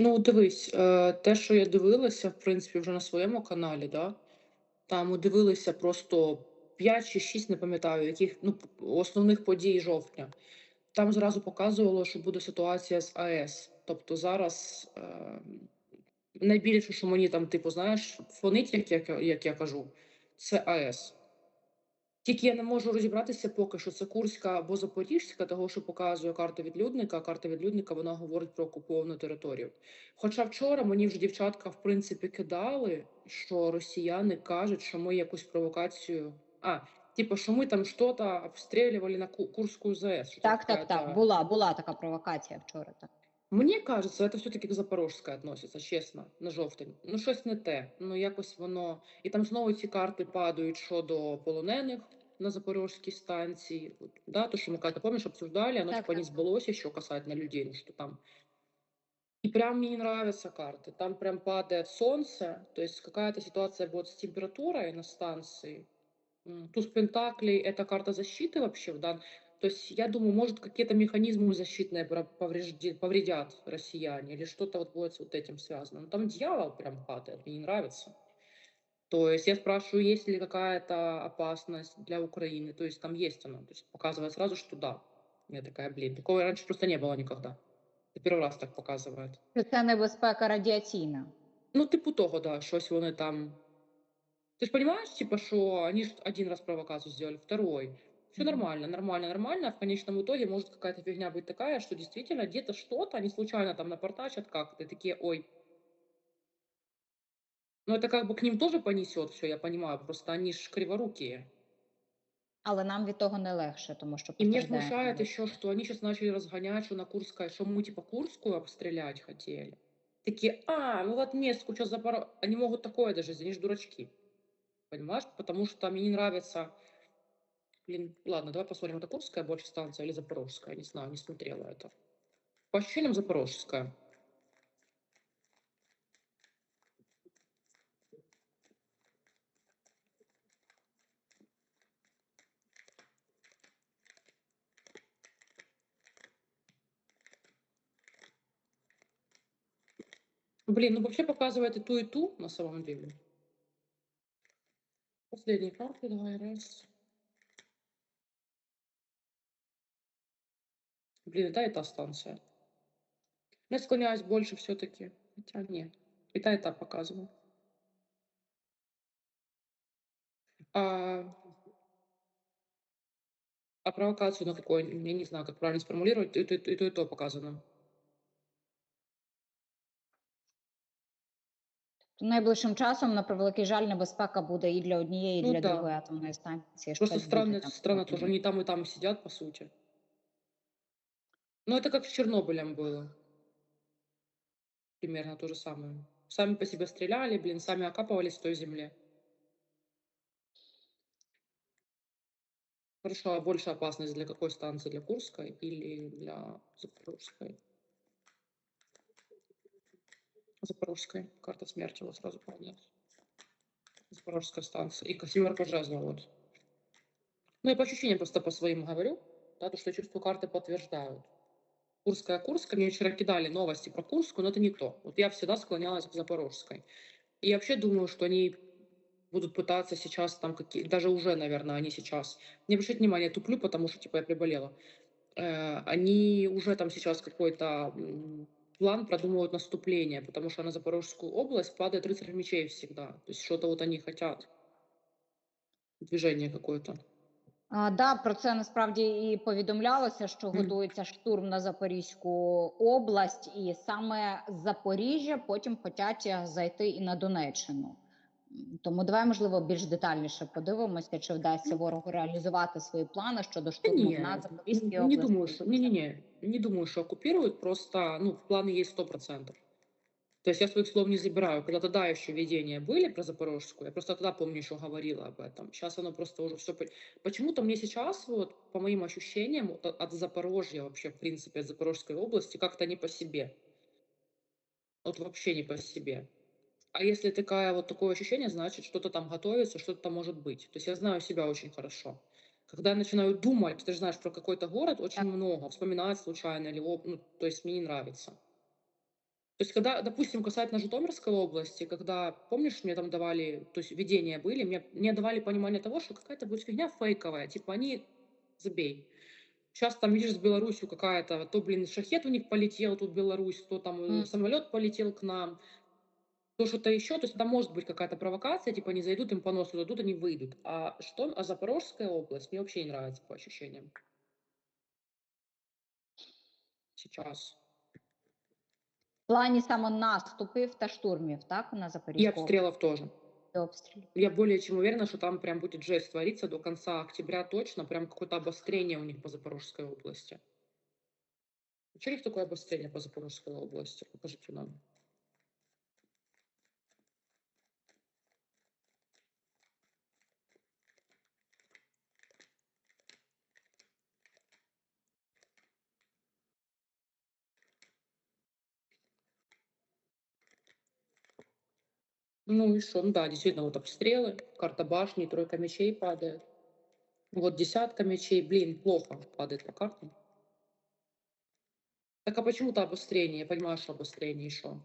Ну, дивись, е, те, що я дивилася, в принципі, вже на своєму каналі, да, там дивилися просто 5 чи 6, не пам'ятаю, яких ну, основних подій жовтня. Там зразу показувало, що буде ситуація з АЕС. Тобто зараз е, найбільше, що мені там, типу, знаєш, фонить, як я, як я кажу, це АЕС. Тільки я не можу розібратися поки що це Курська або Запорізька, того, що показує карта відлюдника. Карта відлюдника вона говорить про окуповану територію. Хоча вчора мені вже дівчатка в принципі кидали, що росіяни кажуть, що ми якусь провокацію. А, типу, що ми там щось обстрілювали на Ку- Курську що Так, так, так. Була, була така провокація вчора. Так. Мені кажеться, это все-таки к Запорожська относиться, чесно, на жовтень. Ну, щось не те. Ну, якось воно. І там знову ці карти падають щодо полонених на Запорожській станції. От, Да, то, що ми как-то, помнишь, обсуждали, оно Так, типа не так. сбылось еще касательно людей, ну, что там. И прям мне не нравятся карты. Там прям падает солнце, то есть какая-то ситуация будет с температурой на станции. М, Туз Пентаклей– это карта защиты вообще в дан- То есть я думаю, может, какие-то механизмы защитные пра- поврежди- повредят россияне или что-то вот будет с вот этим связано. Но там дьявол прям падает, мне не нравится. То есть я спрашиваю, есть ли какая-то опасность для Украины. То есть там есть она. То есть показывает сразу, что да. Я такая, блин, такого раньше просто не было никогда. Это первый раз так показывает. Що Це небезпека радіаційна. Ну, типу того, да, щось вони там. Ти ж понимаешь, типа, що они ж один раз провокацию сделали, второй. Все Мгм. нормально, нормально, нормально. А в конечном итоге может какая-то фигня быть такая, что действительно где-то что-то, они случайно там напортачат как-то, такие, ой. Ну, это как бы к ним тоже понесет все, я понимаю, просто они ж криворукие. Але нам від того не легше, тому що И мне постраждаємо смущает люди. еще, что они сейчас начали разгонять, что на Курской, что мы типа Курскую обстрелять хотели. Такие, а, ну вот Местку, что Запоро... Они могут такое даже, они же дурачки. Понимаешь? Потому что мне не нравится... Блин, ладно, давай посмотрим, это Курская больше станция или Запорожская. Не знаю, не смотрела это. По ощущениям Запорожская. Блин, ну вообще показывает и ту, и ту на самом деле. Последние карты, давай, раз. Блин, и та, и та станция. Я склоняюсь больше все-таки. Хотя нет. И та, и та показываю. А, а провокацию на какой? Я не знаю, как правильно сформулировать. И то, и то, и то, и то показано. Найближчим часом, на превеликий жаль, небезпека буде і для однієї, і Ну для да. другої атомної станції. Просто щось странно, буде там странно тоже. всередині. Они там и там сидят, по сути. Ну, это как с Чернобылем было. Примерно то же самое. Сами по себе стреляли, блин, сами окапывались в той земле. Хорошо, а больше опасность для какой станции? Для Курской или для Запорожской? Запорожской. Карта смерти вот сразу поднялась. Запорожская станция. И семерка жезлов вот. Ну, я по ощущениям просто по своим говорю, да, то, что я карты подтверждают. Курская, Курская. Мне вчера кидали новости про Курскую, но это не то. Вот я всегда склонялась к Запорожской. И вообще думаю, что они будут пытаться сейчас там какие даже уже, наверное, они сейчас. Не обращайте внимания, я туплю, потому что, типа, я приболела. Э, они уже там сейчас какой-то план продумывают наступление, потому что на Запорожскую область падает рыцарь мечей всегда. То есть что-то вот они хотят. Движение какое-то. А, да, про це насправді і повідомлялося, що готується штурм на Запорізьку область, і саме з Запоріжжя потім хочуть зайти і на Донеччину. М, Тому давай, можливо, більш детальніше подивимося, чи вдасться ворогу реалізувати свої плани щодо Да штурму не, на Запорізькій не області. думаю, что... Не-не-не, не думаю, что оккупируют, просто, ну, планы есть 100%. То есть я своих слов не забираю. Когда тогда еще видения были про Запорожскую, я просто тогда, помню, еще говорила об этом. Сейчас оно просто уже все... Почему-то мне сейчас, вот, по моим ощущениям, вот от от Запорожья вообще, в принципе, от Запорожской области, как-то не по себе. Вот вообще не по себе. А если такая вот такое ощущение, значит, что-то там готовится, что-то там может быть. То есть я знаю себя очень хорошо. Когда я начинаю думать, ты же знаешь, про какой-то город очень Так. много, вспоминать случайно или ну, то есть мне не нравится. То есть, когда, допустим, касательно Житомирской области, когда, помнишь, мне там давали, то есть видения были, мне, мне давали понимание того, что какая-то будет фигня фейковая, типа они забей. Сейчас там, видишь, с Беларусью какая-то, то, блин, шахет у них полетел, тут Беларусь, то там М. самолет полетел к нам, то что-то еще, то есть там может быть какая-то провокация, типа они зайдут, им по носу дадут, они выйдут. А что, а Запорожская область мне вообще не нравится по ощущениям. Сейчас. В плані саме наступів та штурмів, так, на И Запорізьку обстрелов тоже. і обстрілів. Я более чем уверена, что там прям будет жесть твориться до конца октября точно, прям какое-то обострение у них по Запорожской области. Что у них такое обострение по Запорожской области? Покажите нам. Ну и что? Ну да, действительно, вот обстрелы, карта башни, тройка мечей падает. Вот десятка мечей, блин, плохо падает по картам. Так а почему-то обострение, я понимаю, что обострение еще.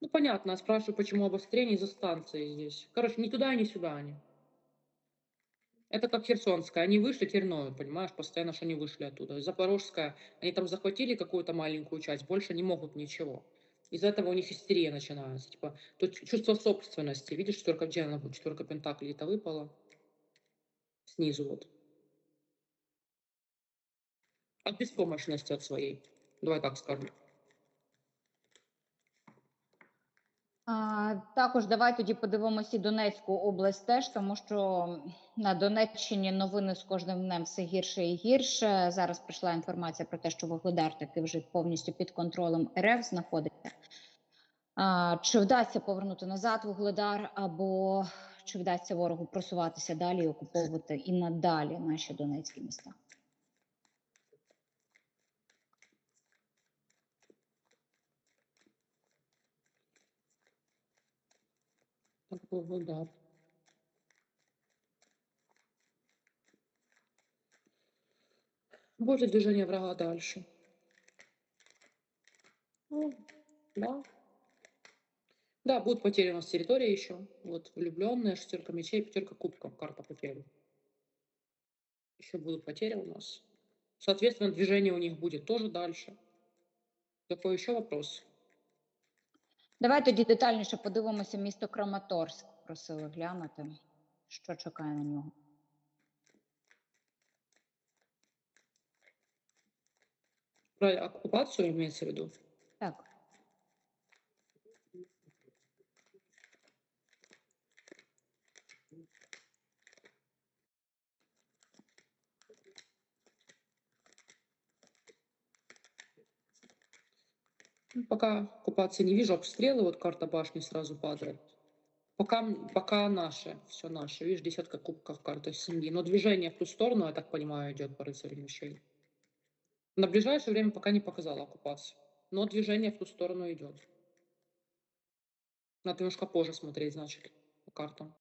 Ну понятно, я спрашиваю, почему обострение из-за станции здесь. Короче, ни туда, ни сюда они. Это как Херсонская. Они вышли, теперь понимаешь, постоянно, что они вышли оттуда. Запорожская, они там захватили какую-то маленькую часть, больше не могут ничего. Из-за этого у них истерия начинается. Типа, тут чувство собственности. Видишь, четверка где она? Четверка пентаклей это выпала. Снизу вот. От беспомощности от своей. Давай так скажем. Також давай тоді подивимося і Донецьку область теж, тому що на Донеччині новини з кожним днем все гірше і гірше. Зараз прийшла інформація про те, що Вугледар таки вже повністю під контролем РФ знаходиться. А, чи вдасться повернути назад Вугледар, або чи вдасться ворогу просуватися далі і окуповувати і надалі наші донецькі міста? Удар. Будет движение врага дальше. Ну, да. Да, будут потери у нас территории еще. Вот влюбленная, шестерка мечей, пятерка кубков, карта потери. Еще будут потери у нас. Соответственно, движение у них будет тоже дальше. Какой еще вопрос? Давай тоді детальніше подивимося місто Краматорськ. Просили глянути, що чекає на нього. Про окупацію имеется в виду? Так. Пока оккупации не вижу, обстрелы, вот карта башни сразу падает. Пока, пока наше, все наше. Видишь, десятка кубков, карта семьи. Но движение в ту сторону, я так понимаю, идет по рыцарю мечей. На ближайшее время пока не показала оккупацию. Но движение в ту сторону идет. Надо немножко позже смотреть, значит, по картам.